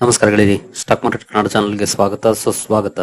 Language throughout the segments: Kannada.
ನಮಸ್ಕಾರ ಗೆಳೆಯರಿ. ಸ್ಟಾಕ್ ಮಾರ್ಕೆಟ್ ಕನ್ನಡ ಚಾನಲ್ಗೆ ಸ್ವಾಗತ, ಸುಸ್ವಾಗತ.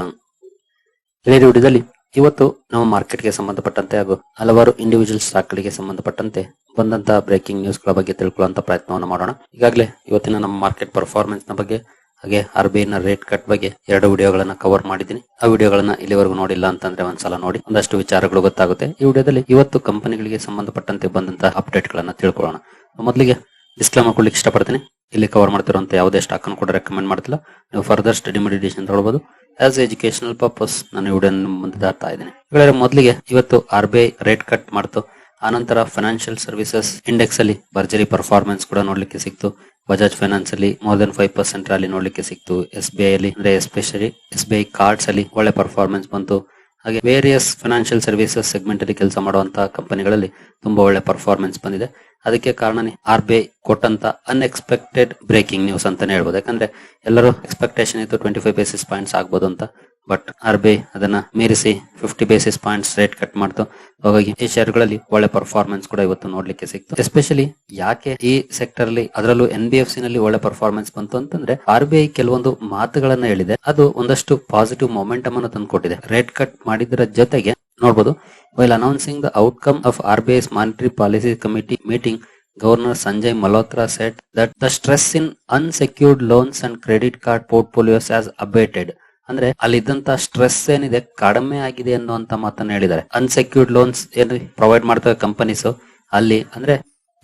ಗೆಳೆಯರಿ, ವಿಡಿಯೋದಲ್ಲಿ ಇವತ್ತು ನಮ್ಮ ಮಾರ್ಕೆಟ್ಗೆ ಸಂಬಂಧಪಟ್ಟಂತೆ ಹಾಗೂ ಹಲವಾರು ಇಂಡಿವಿಜುವಲ್ ಸ್ಟಾಕ್ಗಳಿಗೆ ಸಂಬಂಧಪಟ್ಟಂತೆ ಬಂದಂತಹ ಬ್ರೇಕಿಂಗ್ ನ್ಯೂಸ್ಗಳ ಬಗ್ಗೆ ತಿಳ್ಕೊಳ್ಳುವಂತ ಪ್ರಯತ್ನವನ್ನು ಮಾಡೋಣ. ಈಗಾಗಲೇ ಇವತ್ತಿನ ನಮ್ಮ ಮಾರ್ಕೆಟ್ ಪರ್ಫಾರ್ಮೆನ್ಸ್ನ ಬಗ್ಗೆ ಹಾಗೆ ಆರ್ ಬಿ ಐ ನ ರೇಟ್ ಕಟ್ ಬಗ್ಗೆ ಎರಡು ವಿಡಿಯೋಗಳನ್ನ ಕವರ್ ಮಾಡಿದ್ದೀನಿ. ಆ ವಿಡಿಯೋಗಳನ್ನ ಇಲ್ಲಿವರೆಗೂ ನೋಡಿಲ್ಲ ಅಂತಂದ್ರೆ ಒಂದ್ಸಲ ನೋಡಿ. ಒಂದಷ್ಟು ವಿಚಾರಗಳು ಗೊತ್ತಾಗುತ್ತೆ. ಈ ವಿಡಿಯೋದಲ್ಲಿ ಇವತ್ತು ಕಂಪನಿಗಳಿಗೆ ಸಂಬಂಧಪಟ್ಟಂತೆ ಬಂದಂತಹ ಅಪ್ಡೇಟ್ ಗಳನ್ನ ತಿಳ್ಕೊಳ್ಳೋಣ. ಮೊದಲಿಗೆ ಡಿಸ್ಕ್ಲೇಮರ್ ಕೊಡ್ಲಿಕ್ಕೆ ಇಷ್ಟಪಡ್ತೀನಿ. ಇಲ್ಲಿ ಕವರ್ ಮಾಡ್ತಿರುವಂತ ಯಾವುದೇ ಸ್ಟಾಕ್ ಅನ್ನು ಕೂಡ ರೆಕಮೆಂಡ್ ಮಾಡ್ತಿಲ್ಲ. ನೀವು ಫರ್ದರ್ ಸ್ಟಡಿ ಮೆಡಿಟೇಷನ್ ತಗೊಳ್ಬಹುದು ಆಸ್ ಎಜುಕೇಶನಲ್ ಪರ್ಪಸ್ ನಾನು ವಿಡಿಯೋ ಮುಂದೆ ದಾಟ್ತಾ ಇದ್ದೀನಿ. ಹೇಳಿದ್ರೆ ಮೊದಲಿಗೆ ಇವತ್ತು R B I rate cut ಮಾಡ್ತು. ಆನಂತರ ಫೈನಾನ್ಷಿಯಲ್ ಸರ್ವಿಸಸ್ ಇಂಡೆಕ್ಸ್ ಅಲ್ಲಿ ಭರ್ಜರಿ ಪರ್ಫಾರ್ಮೆನ್ಸ್ ಕೂಡ ನೋಡ್ಲಿಕ್ಕೆ ಸಿಕ್ತು. ಬಜಾಜ್ ಫೈನಾನ್ಸ್ ಅಲ್ಲಿ ಮೋರ್ ದನ್ ಫೈವ್ ಪರ್ಸೆಂಟ್ ಅಲ್ಲಿ ನೋಡ್ಲಿಕ್ಕೆ ಸಿಕ್ತು. ಎಸ್ ಬಿ ಐ ಅಲ್ಲಿ, ಅಂದ್ರೆ especially S B I cards ಅಲ್ಲಿ ಒಳ್ಳೆ ಪರ್ಫಾರ್ಮೆನ್ಸ್ ಬಂತು. ಹಾಗೆ ವೇರಿಯಸ್ ಫೈನಾನ್ಷಿಯಲ್ ಸರ್ವಿಸಸ್ ಸೆಗ್ಮೆಂಟ್ ಅಲ್ಲಿ ಕೆಲಸ ಮಾಡುವಂತಹ ಕಂಪನಿಗಳಲ್ಲಿ ತುಂಬಾ ಒಳ್ಳೆ ಪರ್ಫಾರ್ಮೆನ್ಸ್ ಬಂದಿದೆ. ಅದಕ್ಕೆ ಕಾರಣನೇ ಆರ್ ಬಿ ಐ ಕೊಟ್ಟಂತ ಅನ್ಎಕ್ಸ್ಪೆಕ್ಟೆಡ್ ಬ್ರೇಕಿಂಗ್ ನ್ಯೂಸ್ ಅಂತಾನೆ ಹೇಳ್ಬೋದು. ಯಾಕಂದ್ರೆ ಎಲ್ಲರೂ ಎಕ್ಸ್ಪೆಕ್ಟೇಷನ್ ಇತ್ತು ಟ್ವೆಂಟಿ ಫೈವ್ ಬೇಸಿಸ್ ಪಾಯಿಂಟ್ಸ್ ಆಗ್ಬೋದು ಅಂತ. ಬಟ್ ಆರ್ ಬಿ ಐ ಅದನ್ನ ಮೀರಿಸಿ fifty basis points rate cut ಮಾಡ್ತು. ಹಾಗಾಗಿ ಈ ಶೇರ್ಗಳಲ್ಲಿ ಒಳ್ಳೆ ಪರ್ಫಾರ್ಮೆನ್ಸ್ ಕೂಡ ಇವತ್ತು ನೋಡ್ಲಿಕ್ಕೆ ಸಿಕ್ತು. ಎಸ್ಪೆಷಲಿ ಯಾಕೆ ಈ ಸೆಕ್ಟರ್ ಅಲ್ಲಿ, ಅದರಲ್ಲೂ ಎನ್ ಬಿ ಎಫ್ ಸಿ ನಲ್ಲಿ ಒಳ್ಳೆ ಪರ್ಫಾರ್ಮೆನ್ಸ್ ಬಂತು ಅಂತಂದ್ರೆ ಆರ್ ಬಿ ಐ ಕೆಲವೊಂದು ಮಾತುಗಳನ್ನ ಹೇಳಿದೆ. ಅದು ಒಂದಷ್ಟು ಪಾಸಿಟಿವ್ ಮೊಮೆಂಟಮ್ ಅನ್ನು ತಂದುಕೊಟ್ಟಿದೆ. ರೇಟ್ ಕಟ್ ಮಾಡಿದ್ರ ಜೊತೆಗೆ ನೋಡಬಹುದು while announcing the outcome of R B I's monetary policy committee meeting governor Sanjay Malhotra said that the stress in unsecured loans and credit card portfolios has abated ಅಂದ್ರೆ ಅಲ್ಲಿದ್ದಂತ ಸ್ಟ್ರೆಸ್ ಏನಿದೆ ಕಡಿಮೆ ಆಗಿದೆ ಅನ್ನುವಂತ ಮಾತನ್ನ ಹೇಳಿದ್ದಾರೆ. ಅನ್ಸೆಕ್ಯೂರ್ಡ್ ಲೋನ್ಸ್ ಏನ್ರಿ? ಪ್ರೊವೈಡ್ ಮಾಡ್ತವೆ ಕಂಪನೀಸ್ ಅಲ್ಲಿ ಅಂದ್ರೆ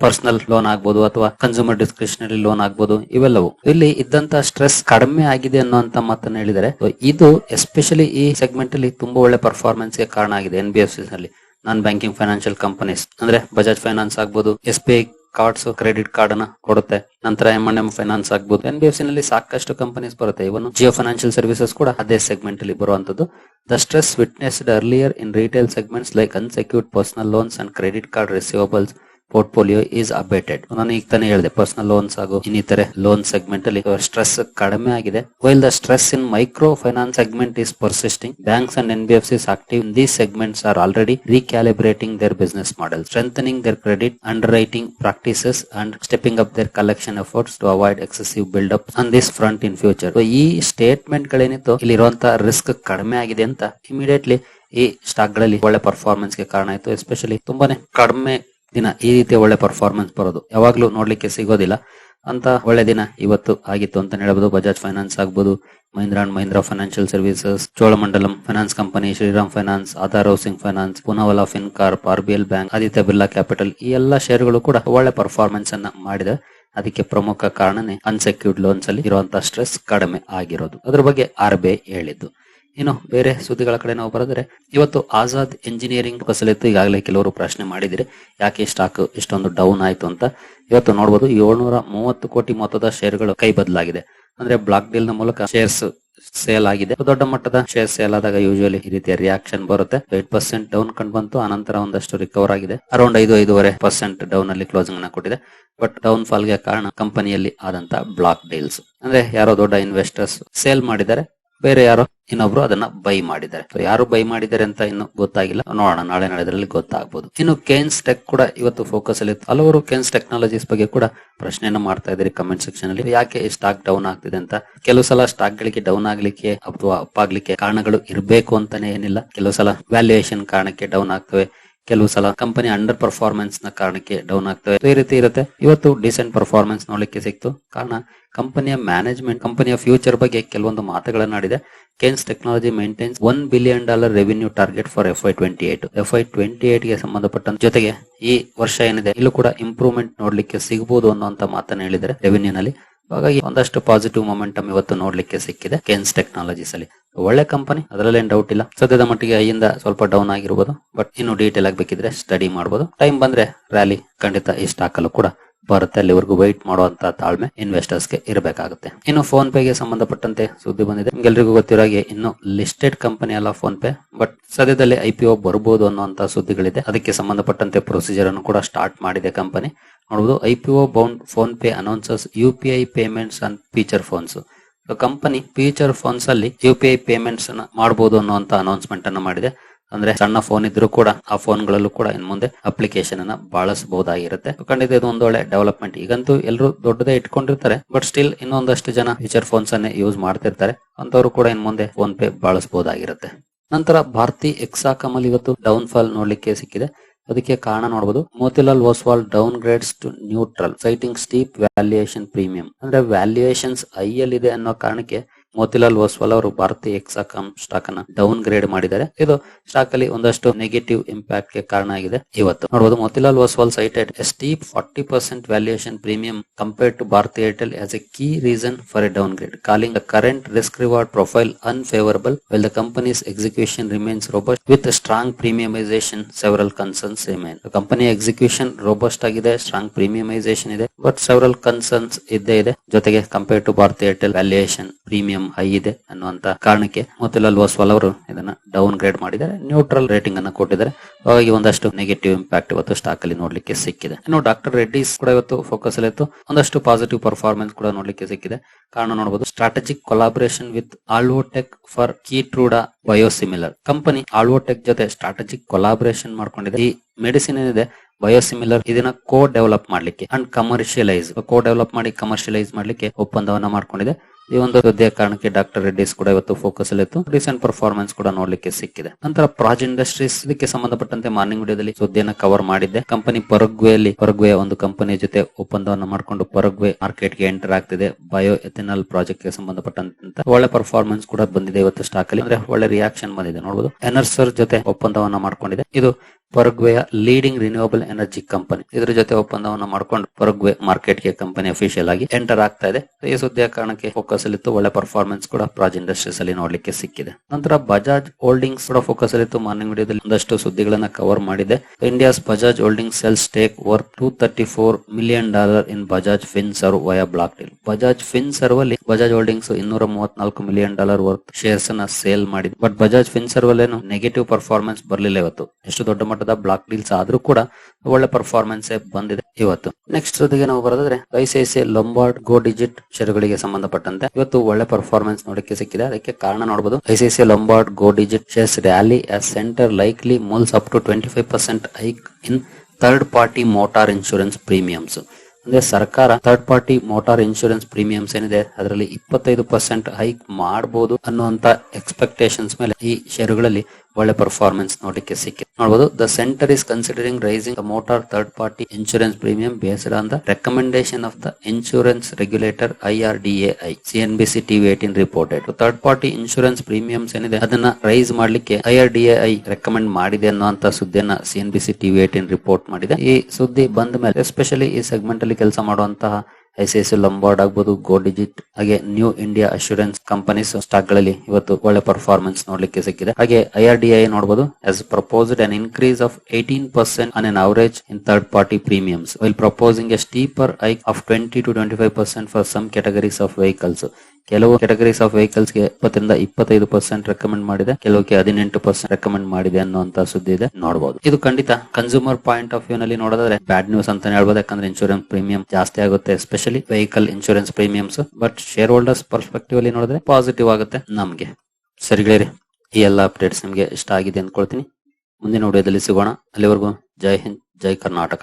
ಪರ್ಸನಲ್ ಲೋನ್ ಆಗ್ಬೋದು ಅಥವಾ ಕನ್ಸ್ಯೂಮರ್ ಡಿಸ್ಕ್ರಿಷನರಿ ಲೋನ್ ಆಗ್ಬೋದು ಇವೆಲ್ಲವೂ. ಇಲ್ಲಿ ಇದ್ದಂತ ಸ್ಟ್ರೆಸ್ ಕಡಿಮೆ ಆಗಿದೆ ಅನ್ನುವಂತ ಮಾತನ್ನ ಹೇಳಿದ್ದಾರೆ. So, ಇದು ಎಸ್ಪೆಷಲಿ ಈ ಸೆಗ್ಮೆಂಟ್ ಅಲ್ಲಿ ತುಂಬಾ ಒಳ್ಳೆ ಪರ್ಫಾರ್ಮೆನ್ಸ್ಗೆ ಕಾರಣ ಆಗಿದೆ ಎನ್ ಬಿ ಎಫ್ ಸಿ ನಲ್ಲಿ. ನಾನ್ ಬ್ಯಾಂಕಿಂಗ್ ಫೈನಾನ್ಷಿಯಲ್ ಕಂಪನೀಸ್ ಅಂದ್ರೆ ಬಜಾಜ್ ಫೈನಾನ್ಸ್ ಆಗ್ಬೋದು S B I cards, credit card ಅನ್ನ ಕೊಡುತ್ತೆ. ನಂತರ ಎಂ ಅಂಡ್ ಎಂ ಫೈನಾನ್ಸ್ ಆಗ್ಬೋದು. ಎನ್ ಬಿ ಎಫ್ ಸಿ ನಲ್ಲಿ ಸಾಕಷ್ಟು ಕಂಪನೀಸ್ ಬರುತ್ತೆ. ಇವನು ಜಿಯೋ ಫೈನಾನ್ಷಿಯಲ್ ಸರ್ವಿಸಸ್ ಕೂಡ ಅದೇ ಸೆಗ್ಮೆಂಟ್ ಅಲ್ಲಿ ಬರುವಂತದ್ದು the stress witnessed earlier in retail segments like unsecured personal loans and credit card receivables portfolio is updated ನಾನು ಈಗ ತಾನೇ ಹೇಳಿದೆ ಪರ್ಸನಲ್ ಲೋನ್ಸ್ ಹಾಗೂ ಇನ್ನಿತರೆ ಲೋನ್ ಸೆಗ್ಮೆಂಟ್ ಅಲ್ಲಿ ಸ್ಟ್ರೆಸ್ ಕಡಿಮೆ ಆಗಿದೆ. While the stress in microfinance segment is persisting banks and N B F Cs active in these segments are already recalibrating their business model, strengthening their credit underwriting practices and stepping up their collection efforts to avoid excessive build up this this front in future ಈ ಸ್ಟೇಟ್ಮೆಂಟ್ ಗಳೇನಿತ್ತು? ಇಲ್ಲಿರುವಂತಹ ರಿಸ್ಕ್ ಕಡಿಮೆ ಆಗಿದೆ ಅಂತ ಇಮಿಡಿಯೇಟ್ಲಿ ಈ ಸ್ಟಾಕ್ಗಳಲ್ಲಿ ಒಳ್ಳೆ ಪರ್ಫಾರ್ಮೆನ್ಸ್ಗೆ ಕಾರಣ ಆಯಿತು. ಎಸ್ಪೆಷಲಿ ತುಂಬಾನೇ ಕಡಿಮೆ ದಿನ ಈ ರೀತಿಯ ಒಳ್ಳೆ ಪರ್ಫಾರ್ಮೆನ್ಸ್ ಬರೋದು. ಯಾವಾಗ್ಲೂ ನೋಡ್ಲಿಕ್ಕೆ ಸಿಗೋದಿಲ್ಲ. ಅಂತ ಒಳ್ಳೆ ದಿನ ಇವತ್ತು ಆಗಿತ್ತು ಅಂತ ಹೇಳ್ಬೋದು. ಬಜಾಜ್ ಫೈನಾನ್ಸ್ ಆಗ್ಬೋದು Mahindra and Mahindra financial services Cholamandalam finance company Shriram finance Aadhar housing finance Poonawalla B L bank Aditya Birla capital ಈ ಎಲ್ಲಾ ಶೇರ್ಗಳು ಕೂಡ ಒಳ್ಳೆ ಪರ್ಫಾರ್ಮೆನ್ಸ್ ಅನ್ನ ಮಾಡಿದೆ. ಅದಕ್ಕೆ ಪ್ರಮುಖ ಕಾರಣನೇ ಅನ್ಸೆಕ್ಯೂರ್ಡ್ ಲೋನ್ಸ್ ಅಲ್ಲಿ ಇರುವಂತಹ ಸ್ಟ್ರೆಸ್ ಕಡಿಮೆ ಆಗಿರೋದು. ಅದ್ರ ಬಗ್ಗೆ ಆರ್ ಬಿ ಹೇಳಿದ್ದು. ಇನ್ನು ಬೇರೆ ಸುದ್ದಿಗಳ ಕಡೆ ನಾವು ಬರೆದ್ರೆ ಇವತ್ತು ಆಜಾದ್ ಇಂಜಿನಿಯರಿಂಗ್ ಕಸಲಿತ್ತು ಈಗಾಗಲೇ ಕೆಲವರು ಪ್ರಶ್ನೆ ಮಾಡಿದಿರಿ ಯಾಕೆ ಸ್ಟಾಕ್ ಇಷ್ಟೊಂದು ಡೌನ್ ಆಯ್ತು ಅಂತ ಇವತ್ತು ನೋಡಬಹುದು ಏಳ್ನೂರ ಮೂವತ್ತು ಕೋಟಿ ಮೊತ್ತದ ಶೇರ್ಗಳು ಕೈ ಬದಲಾಗಿದೆ. ಅಂದ್ರೆ ಬ್ಲಾಕ್ ಡೀಲ್ನ ಮೂಲಕ ಶೇರ್ಸ್ ಸೇಲ್ ಆಗಿದೆ. ದೊಡ್ಡ ಮಟ್ಟದ ಶೇರ್ ಸೇಲ್ ಆದಾಗ ಯೂಶುವಲಿ ಈ ರೀತಿಯ ರಿಯಾಕ್ಷನ್ ಬರುತ್ತೆ. ಏಟ್ ಪರ್ಸೆಂಟ್ ಡೌನ್ ಕಂಡು ಬಂತು, ಆನಂತರ ಒಂದಷ್ಟು ರಿಕವರ್ ಆಗಿದೆ. ಅರೌಂಡ್ ಐದು ಐದೂವರೆ ಪರ್ಸೆಂಟ್ ಡೌನ್ ಅಲ್ಲಿ ಕ್ಲೋಸಿಂಗ್ನ ಕೊಟ್ಟಿದೆ. ಬಟ್ ಡೌನ್ ಫಾಲ್ಗೆ ಕಾರಣ ಕಂಪನಿಯಲ್ಲಿ ಆದಂತ ಬ್ಲಾಕ್ ಡೀಲ್ಸ್ ಅಂದ್ರೆ ಯಾರೋ ದೊಡ್ಡ ಇನ್ವೆಸ್ಟರ್ಸ್ ಸೇಲ್ ಮಾಡಿದ್ದಾರೆ. ಬೇರೆ ಯಾರೋ ಇನ್ನೊಬ್ರು ಅದನ್ನ ಬೈ ಮಾಡಿದ್ದಾರೆ. ಯಾರು ಬೈ ಮಾಡಿದ್ದಾರೆ ಅಂತ ಇನ್ನು ಗೊತ್ತಾಗಿಲ್ಲ. ನೋಡೋಣ, ನಾಳೆ ನಾಳೆದ್ರಲ್ಲಿ ಗೊತ್ತಾಗಬಹುದು ಇನ್ನು ಕೇನ್ಸ್ ಟೆಕ್ ಕೂಡ ಇವತ್ತು ಫೋಕಸ್ ಅಲ್ಲಿ. ಹಲವರು ಕೇನ್ಸ್ ಟೆಕ್ನಾಲಜೀಸ್ ಬಗ್ಗೆ ಕೂಡ ಪ್ರಶ್ನೆಯನ್ನ ಮಾಡ್ತಾ ಇದ್ದಾರೆ ಕಮೆಂಟ್ ಸೆಕ್ಷನ್ ಅಲ್ಲಿ. ಯಾಕೆ ಸ್ಟಾಕ್ ಡೌನ್ ಆಗ್ತಿದೆ ಅಂತ? ಕೆಲವು ಸಲ ಸ್ಟಾಕ್ ಗಳಿಗೆ ಡೌನ್ ಆಗ್ಲಿಕ್ಕೆ ಅಥವಾ ಅಪ್ ಆಗ್ಲಿಕ್ಕೆ ಕಾರಣಗಳು ಇರಬೇಕು ಅಂತಾನೆ ಏನಿಲ್ಲ. ಕೆಲವು ಸಲ ವ್ಯಾಲ್ಯೂಯೇಷನ್ ಕಾರಣಕ್ಕೆ ಡೌನ್ ಆಗ್ತವೆ. ಕೆಲವು ಸಲ ಕಂಪನಿ ಅಂಡರ್ ಪರ್ಫಾರ್ಮೆನ್ಸ್ನ ಕಾರಣಕ್ಕೆ ಡೌನ್ ಆಗ್ತವೆ. ಈ ರೀತಿ ಇರುತ್ತೆ. ಇವತ್ತು ಡಿಸೆಂಟ್ ಪರ್ಫಾರ್ಮೆನ್ಸ್ ನೋಡ್ಲಿಕ್ಕೆ ಸಿಕ್ತು. ಕಾರಣ ಕಂಪನಿಯ ಮ್ಯಾನೇಜ್ಮೆಂಟ್ ಕಂಪನಿಯ ಫ್ಯೂಚರ್ ಬಗ್ಗೆ ಕೆಲವೊಂದು ಮಾತುಗಳನ್ನು ಆಡಿದೆ. Kaynes technology maintains one billion dollar revenue target for F I twenty eight F I twenty ಏಟ್ಗೆ ಸಂಬಂಧಪಟ್ಟ ಜೊತೆಗೆ ಈ ವರ್ಷ ಏನಿದೆ, ಇಲ್ಲೂ ಕೂಡ ಇಂಪ್ರೂವ್ಮೆಂಟ್ ನೋಡ್ಲಿಕ್ಕೆ ಸಿಗಬಹುದು ಅನ್ನುವಂತ ಮಾತನ್ನ ಹೇಳಿದರೆ ರೆವಿನ್ಯೂ ನಲ್ಲಿ. ಹಾಗಾಗಿ ಒಂದಷ್ಟು ಪಾಸಿಟಿವ್ ಮೊಮೆಂಟಮ್ ಇವತ್ತು ನೋಡ್ಲಿಕ್ಕೆ ಸಿಕ್ಕಿದೆ ಕೆನ್ಸ್ ಟೆಕ್ನಾಲಜೀಸ್ ಅಲ್ಲಿ. ಒಳ್ಳೆ ಕಂಪನಿ ಅದರಲ್ಲೇನ್ ಡೌಟ್ ಇಲ್ಲ. ಸದ್ಯದ ಮಟ್ಟಿಗೆ ಐಯಿಂದ ಸ್ವಲ್ಪ ಡೌನ್ ಆಗಿರ್ಬೋದು ಬಟ್ ಇನ್ನು ಡೀಟೇಲ್ ಆಗಬೇಕಿದ್ರೆ ಸ್ಟಡಿ ಮಾಡಬಹುದು ಟೈಮ್ ಬಂದ್ರೆ ರ್ಯಾಲಿ ಖಂಡಿತ ಈ ಹಾಕಲು ಕೂಡ ಬರುತ್ತೆ ಅಲ್ಲಿವರೆಗೂ ವೈಟ್ ಮಾಡುವಂತ ತಾಳ್ಮೆ ಇನ್ವೆಸ್ಟರ್ಸ್ಗೆ ಇರಬೇಕಾಗುತ್ತೆ. ಇನ್ನು ಫೋನ್ ಪೇಗೆ ಸಂಬಂಧಪಟ್ಟಂತೆ ಸುದ್ದಿ ಬಂದಿದೆ. ನಿಮ್ಗೆಲ್ರಿಗೂ ಗೊತ್ತಿರೋ ಹಾಗೆ ಇನ್ನು ಲಿಸ್ಟೆಡ್ ಕಂಪನಿ ಅಲ್ಲ ಫೋನ್ ಪೇ ಬಟ್ ಸದ್ಯದಲ್ಲಿ ಐ ಪಿ ಒ ಬರ್ಬೋದು ಅನ್ನುವಂತ ಸುದ್ದಿಗಳಿದೆ. ಅದಕ್ಕೆ ಸಂಬಂಧಪಟ್ಟಂತೆ ಪ್ರೊಸೀಜರ್ ಅನ್ನು ಕೂಡ ಸ್ಟಾರ್ಟ್ ಮಾಡಿದೆ ಕಂಪನಿ ನೋಡಬಹುದು I P bound PhonePe announces U P I payments and feature phones company feature phones ಅಲ್ಲಿ ಯು ಪಿ ಐ ಪೇಮೆಂಟ್ಸ್ ಅನ್ನ ಮಾಡಬಹುದು ಅನ್ನುವಂತ ಅನೌನ್ಸ್ಮೆಂಟ್ ಅನ್ನು ಮಾಡಿದೆ. ಅಂದ್ರೆ ಸಣ್ಣ ಫೋನ್ ಇದ್ರು ಕೂಡ ಆ ಫೋನ್ ಗಳಲ್ಲೂ ಕೂಡ ಇನ್ ಮುಂದೆ ಅಪ್ಲಿಕೇಶನ್ ಅನ್ನ ಬಳಸಬಹುದಾಗಿರುತ್ತೆ. ಖಂಡಿತ ಇದು ಒಂದು ಒಳ್ಳೆ ಡೆವಲಪ್ಮೆಂಟ್ ಈಗಂತೂ ಎಲ್ಲರೂ ದೊಡ್ಡದೇ ಇಟ್ಕೊಂಡಿರ್ತಾರೆ ಬಟ್ ಸ್ಟಿಲ್ ಇನ್ನೊಂದಷ್ಟು ಜನ ಫೀಚರ್ ಫೋನ್ಸ್ ಅನ್ನೇ ಯೂಸ್ ಮಾಡ್ತಿರ್ತಾರೆ. ಅಂತವ್ರು ಕೂಡ ಇನ್ ಮುಂದೆ ಫೋನ್ ಪೇ ಬಳಸಬಹುದಾಗಿರುತ್ತೆ. ನಂತರ ಭಾರತಿ ಎಕ್ಸಾ ಕಮಲ್ ಇವತ್ತು ಡೌನ್ ಫಾಲ್ ನೋಡ್ಲಿಕ್ಕೆ ಸಿಕ್ಕಿದೆ. ಅದಕ್ಕೆ ಕಾರಣ ನೋಡಬಹುದು Motilal Oswal downgrades to neutral citing steep valuation premium ಅಂದ್ರೆ ವ್ಯಾಲ್ಯೂಯೇಷನ್ಸ್ ಐ ಇದೆ ಅನ್ನೋ ಕಾರಣಕ್ಕೆ ಮೋತಿಲಾಲ್ ಓಸ್ವಾಲ್ ಅವರು ಭಾರತೀಯ ಎಕ್ಸಾಕಾಮ್ ಸ್ಟಾಕ್ ಅನ್ನ ಡೌನ್ ಗ್ರೇಡ್ ಮಾಡಿದ್ದಾರೆ. ಇದು ಸ್ಟಾಕ್ ಅಲ್ಲಿ ಒಂದಷ್ಟು ನೆಗೆಟಿವ್ ಇಂಪ್ಯಾಕ್ಟ್ಗೆ ಕಾರಣ ಆಗಿದೆ ಇವತ್ತು. ನೋಡಬಹುದು Motilal Oswal cited steep forty percent valuation premium compared to Bharti Airtel as a key reason for a downgrade calling the current risk reward profile unfavourable while the company's execution remains robust with strong premiumisation several concerns remain company execution robust ಆಗಿದೆ ಸ್ಟ್ರಾಂಗ್ ಪ್ರೀಮಿಯಮೈಸೇಷನ್ ಇದೆ ಬಟ್ ಸೆವರಲ್ ಕನ್ಸರ್ನ್ಸ್ ಇದ್ದೇ ಇದೆ. ಜೊತೆಗೆ compare to Bharti Airtel valuation premium high ಇದೆ ಅನ್ನುವಂತ ಕಾರಣಕ್ಕೆ ಮೋತಿಲಾಲ್ ಓಸ್ವಾಲ್ ಅವರು ಇದನ್ನ ಡೌನ್ ಗ್ರೇಡ್ ಮಾಡಿದ್ದಾರೆ. ನ್ಯೂಟ್ರಲ್ ರೇಟಿಂಗ್ ಅನ್ನ ಕೊಟ್ಟಿದ್ದಾರೆ. ಹಾಗಾಗಿ ಒಂದಷ್ಟು ನೆಗೆಟಿವ್ ಇಂಪ್ಯಾಕ್ಟ್ ಇವತ್ತು ಸ್ಟಾಕ್ ಅಲ್ಲಿ ನೋಡ್ಲಿಕ್ಕೆ ಸಿಕ್ಕಿದೆ. ಇನ್ನು ಡಾಕ್ಟರ್ ರೆಡ್ಡಿಸ್ ಕೂಡ ಇವತ್ತು ಫೋಕಸ್ ಅಲ್ಲಿ ಇತ್ತು. ಒಂದಷ್ಟು ಪಾಸಿಟಿವ್ ಪರ್ಫಾರ್ಮೆನ್ಸ್ ಕೂಡ ನೋಡ್ಲಿಕ್ಕೆ ಸಿಕ್ಕಿದೆ. ಕಾರಣ ನೋಡಬಹುದು strategic collaboration with Alvotech for Keytruda biosimilar company Alvotech ಜೊತೆ ಸ್ಟ್ರಾಟಜಿಕ್ ಕೊಲಾಬರೇಷನ್ ಮಾಡ್ಕೊಂಡಿದೆ. ಈ ಮೆಡಿಸಿನ್ ಏನಿದೆ ಬಯೋಸಿಮಿಲರ್ ಇದನ್ನ ಕೋ ಡೆವಲಪ್ ಮಾಡ್ಲಿಕ್ಕೆ ಅಂಡ್ ಕಮರ್ಷಿಯಲೈಸ್ ಕೋ ಡೆವಲಪ್ ಮಾಡಿ ಕಮರ್ಷಿಯಲೈಸ್ ಮಾಡ್ಲಿಕ್ಕೆ ಒಪ್ಪಂದವನ್ನ ಮಾಡ್ಕೊಂಡಿದೆ. ಈ ಒಂದು ಸುದ್ದಿಯ ಕಾರಣಕ್ಕೆ ಡಾಕ್ಟರ್ ರೆಡ್ಡಿಸ್ ಕೂಡ ಇವತ್ತು ಫೋಕಸ್ ಅಲ್ಲಿ ಇತ್ತು. ರೀಸೆಂಟ್ ಪರ್ಫಾರ್ಮೆನ್ಸ್ ಕೂಡ ನೋಡ್ಲಿಕ್ಕೆ ಸಿಕ್ಕಿದೆ. ನಂತರ ಪ್ರಾಜ್ ಇಂಡಸ್ಟ್ರೀಸ್ ಇದಕ್ಕೆ ಸಂಬಂಧಪಟ್ಟಂತೆ ಮಾರ್ನಿಂಗ್ ವಿಡಿಯೋದಲ್ಲಿ ಸುದ್ದಿಯನ್ನು ಕವರ್ ಮಾಡಿದ್ದೆ. ಕಂಪನಿ ಪರಗ್ವೆಯಲ್ಲಿ ಪರಗ್ವೆ ಒಂದು ಕಂಪನಿ ಜೊತೆ ಒಪ್ಪಂದವನ್ನು ಮಾಡಿಕೊಂಡು ಪರಗ್ವೆ ಮಾರ್ಕೆಟ್ಗೆ ಎಂಟರ್ ಆಗ್ತಿದೆ. ಬಯೋ ಎಥೆನಾಲ್ ಪ್ರಾಜೆಕ್ಟ್ಗೆ ಸಂಬಂಧಪಟ್ಟಂತ ಒಳ್ಳೆ ಪರ್ಫಾರ್ಮೆನ್ಸ್ ಕೂಡ ಬಂದಿದೆ ಇವತ್ತು ಸ್ಟಾಕ್ ಅಲ್ಲಿ. ಅಂದ್ರೆ ಒಳ್ಳೆ ರಿಯಾಕ್ಷನ್ ಬಂದಿದೆ ನೋಡಬಹುದು ಎನರ್ಸರ್ ಜೊತೆ ಒಪ್ಪಂದವನ್ನ ಮಾಡ್ಕೊಂಡಿದೆ ಇದು ಪರಗ್ವೆಯ ಲೀಡಿಂಗ್ ರಿನ್ಯೂವಬಲ್ ಎನರ್ಜಿ ಕಂಪನಿ ಇದರ ಜೊತೆ ಒಪ್ಪಂದವನ್ನು ಮಾಡಿಕೊಂಡು ಪರಗ್ವೆ ಮಾರ್ಕೆಟ್ಗೆ ಕಂಪನಿ ಅಫಿಷಿಯಲ್ ಆಗಿ ಎಂಟರ್ ಆಗ್ತಾ ಇದೆ. ಈ ಸುದ್ದಿಯ ಕಾರಣಕ್ಕೆ ಫೋಕಸ್ ಅಲ್ಲಿ ಇತ್ತು ಒಳ್ಳೆ ಪರ್ಫಾರ್ಮೆನ್ಸ್ ಕೂಡ ಪ್ರಾಜ್ ಇಂಡಸ್ಟ್ರೀಸ್ ಅಲ್ಲಿ ನೋಡ್ಲಿಕ್ಕೆ ಸಿಕ್ಕಿದೆ. ನಂತರ ಬಜಾಜ್ ಹೋಲ್ಡಿಂಗ್ಸ್ ಕೂಡ ಫೋಕಸ್ ಅಲ್ಲಿ ಇತ್ತು ಮಾರ್ನಿಂಗ್ ವಿಡಿಯೋದಲ್ಲಿ ಒಂದಷ್ಟು ಸುದ್ದಿಗಳನ್ನ ಕವರ್ ಮಾಡಿದೆ. India's Bajaj holding sell stake worth two thirty four million dollar in Bajaj Finserv via block deal Bajaj Finserv ಅಲ್ಲಿ ಬಜಾಜ್ ಹೋಲ್ಡಿಂಗ್ಸ್ ಇನ್ನೂರ ಮೂವತ್ನಾಲ್ಕು ಮಿಲಿಯನ್ ಡಾಲರ್ ವರ್ತ್ ಶೇರ್ಸ್ ಅನ್ನ ಸೇಲ್ ಮಾಡಿದೆ. ಬಟ್ ಬಜಾಜ್ ಫಿನ್ ಸರ್ವ್ ಅಲ್ಲಿ ನೆಗೆಟಿವ್ ಪರ್ಫಾರ್ಮೆನ್ಸ್ ಬರಲಿಲ್ಲ ಇವತ್ತು. ಎಷ್ಟು ದೊಡ್ಡ ಮಟ್ಟದ ಬ್ಲಾಕ್ ಡೀಲ್ಸ್ ಆದ್ರೂ ಕೂಡ ಒಳ್ಳೆ ಪರ್ಫಾರ್ಮೆನ್ಸ್ ಬಂದಿದೆ ಇವತ್ತು. ನೆಕ್ಸ್ಟ್ ಜೊತೆಗೆ ನಾವು ಬರೋದಾದ್ರೆ ಐಸಿಐಸಿಐ ಲೊಂಬಾರ್ಡ್ ಗೋ ಡಿಜಿಟ್ ಶೇರುಗಳಿಗೆ ಸಂಬಂಧಪಟ್ಟಂತೆ ಇವತ್ತು ಒಳ್ಳೆ ಪರ್ಫಾರ್ಮೆನ್ಸ್ ನೋಡಕ್ಕೆ ಸಿಕ್ಕಿದೆ. ಅದಕ್ಕೆ ಕಾರಣ ನೋಡಬಹುದು ICICI Lombard Go Digit shares rally as centre likely mulls up to twenty five percent hike in third party motor insurance premiums ಅಂದ್ರೆ ಸರ್ಕಾರ third party motor insurance premiums ಏನಿದೆ ಅದರಲ್ಲಿ ಇಪ್ಪತ್ತೈದು ಪರ್ಸೆಂಟ್ ಹೈಕ್ ಮಾಡಬಹುದು ಅನ್ನುವಂತ ಎಕ್ಸ್ಪೆಕ್ಟೇಷನ್ಸ್ ಮೇಲೆ ಈ ಷೇರುಗಳಲ್ಲಿ ಒಳ್ಳೆ ಪರ್ಫಾರ್ಮೆನ್ಸ್ ನೋಡಲಿಕ್ಕೆ ಸಿಕ್ಕಿದೆ. ನೋಡಬಹುದು the centre is considering raising the motor third party insurance premium based on the recommendation of the insurance regulator I R D A C N B C TV eighteen reported third party insurance premiums ಏನಿದೆ, ಅದನ್ನ ರೈಸ್ ಮಾಡ್ಲಿಕ್ಕೆ I R D A recommend ಮಾಡಿದೆ ಅನ್ನುವಂತ ಸುದ್ದಿಯನ್ನ C N B C TV eighteen report ಮಾಡಿದೆ. ಈ ಸುದ್ದಿ ಬಂದ ಮೇಲೆ ಎಸ್ಪೆಷಲಿ ಈ ಸೆಗ್ಮೆಂಟ್ ಅಲ್ಲಿ ಕೆಲಸ ಮಾಡುವಂತಹ ಐಸಿಐಸಿ ಲಂಬಾರ್ಡ್ ಆಗ್ಬೋದು, ಗೋ ಡಿಜಿಟ್, ಹಾಗೆ ನ್ಯೂ ಇಂಡಿಯಾ ಅಶ್ಯೂರೆನ್ಸ್ ಕಂಪನೀಸ್ ಸ್ಟಾಕ್ಗಳಲ್ಲಿ ಇವತ್ತು ಒಳ್ಳೆ ಪರ್ಫಾರ್ಮೆನ್ಸ್ ನೋಡ್ಲಿಕ್ಕೆ ಸಿಕ್ಕಿದೆ. ಹಾಗೆ ಐ ಆರ್ ಡಿ ಐ ನೋಡಬಹುದು as proposed an increase of eighteen percent on an average in third party premiums while proposing a steeper hike of twenty to twenty five percent for some categories of vehicles ಕೆಲವು ಕ್ಯಾಟಗರೀಸ್ ಆಫ್ ವೆಹಿಕಲ್ಸ್ಗೆ ಇಪ್ಪತ್ತರಿಂದ ಇಪ್ಪತ್ತೈದು ಪರ್ಸೆಂಟ್ ರೆಕಮೆಂಡ್ ಮಾಡಿದೆ. ಕೆಲವಕ್ಕೆ ಹದಿನೆಂಟು ಪರ್ಸೆಂಟ್ ರೆಕಮೆಂಡ್ ಮಾಡಿದೆ ಅನ್ನುವಂತ ಸುದ್ದಿ ಇದೆ. ನೋಡಬಹುದು ಇದು ಖಂಡಿತ ಕನ್ಸ್ಯೂಮರ್ ಪಾಯಿಂಟ್ ಆಫ್ ವ್ಯೂ ನಲ್ಲಿ ನೋಡಿದ್ರೆ ಬ್ಯಾಡ್ ನ್ಯೂಸ್ ಅಂತ ಹೇಳ್ಬೋದು. ಯಾಕಂದ್ರೆ ಇನ್ಶೂರೆನ್ಸ್ ಪ್ರೀಮಿಯಂ ಜಾಸ್ತಿ ಆಗುತ್ತೆ especially vehicle insurance premiums but share holders perspective ಅಲ್ಲಿ ನೋಡಿದ್ರೆ ಪಾಸಿಟಿವ್ ಆಗುತ್ತೆ ನಮಗೆ. ಸರಿಗಳೇ ಈ ಎಲ್ಲ ಅಪ್ಡೇಟ್ಸ್ ನಿಮಗೆ ಇಷ್ಟ ಆಗಿದೆ ಅಂದ್ಕೊಳ್ತೀನಿ ಮುಂದಿನ ವಿಡಿಯೋದಲ್ಲಿ ಸಿಗೋಣ. ಅಲ್ಲಿವರೆಗೂ ಜೈ ಹಿಂದ್, ಜೈ ಕರ್ನಾಟಕ.